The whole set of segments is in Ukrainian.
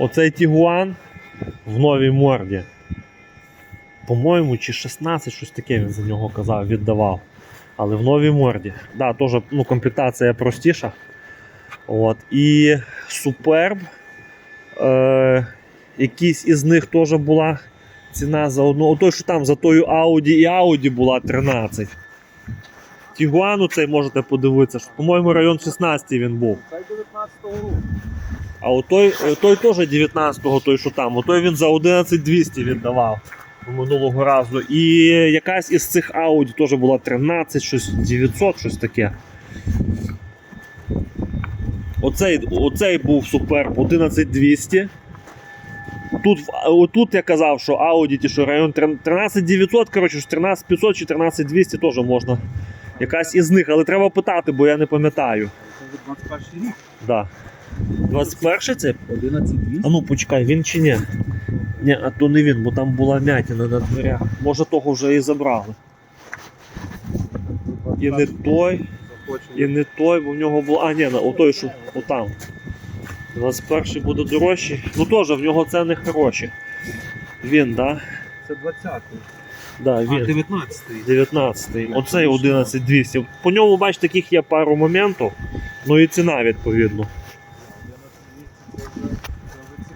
Оцей Тігуан в новій морді. По-моєму, чи 16, щось таке він за нього казав, віддавав. Але в новій морді. Да, теж ну, комплектація простіша. От. І Superb. Е, якийсь із них теж була ціна за одну. Отой, що там за тою Audi і Audi була 13. Тігуану цей можете подивитися, що, по-моєму, район 16 він був. Хай 19-го року. А отой, е, той теж 19-го, той, що там, отой він за 11200 віддавав минулого разу. І якась із цих Audi теж була 13, щось 900, щось таке. Оцей, оцей був супер 11200. Тут, тут я казав, що Audi, ті, що район 13900, коротше, 13500 чи 13200 теж можна. Якась із них, але треба питати, бо я не пам'ятаю. Це 21 рік. Да. 21 це 11 а ну почекай, він чи ні? Ні, а то не він, бо там була м'ятіна на дверях. Може того вже і забрали. І не той, і не той, бо в нього було. А, ні, отой, що отам. 21 буде дорожчий. Ну теж в нього ціни хороші. Він, да? Це 20-й. Да, А, 19-й. 19 Оцей 11200. По ньому, бач, таких є пару моментів. Ну і ціна відповідно.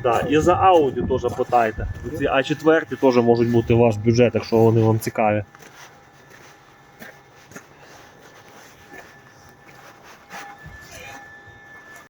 Да, і за Audi теж питайте. Ці А4 теж можуть бути ваш бюджет, якщо вони вам цікаві.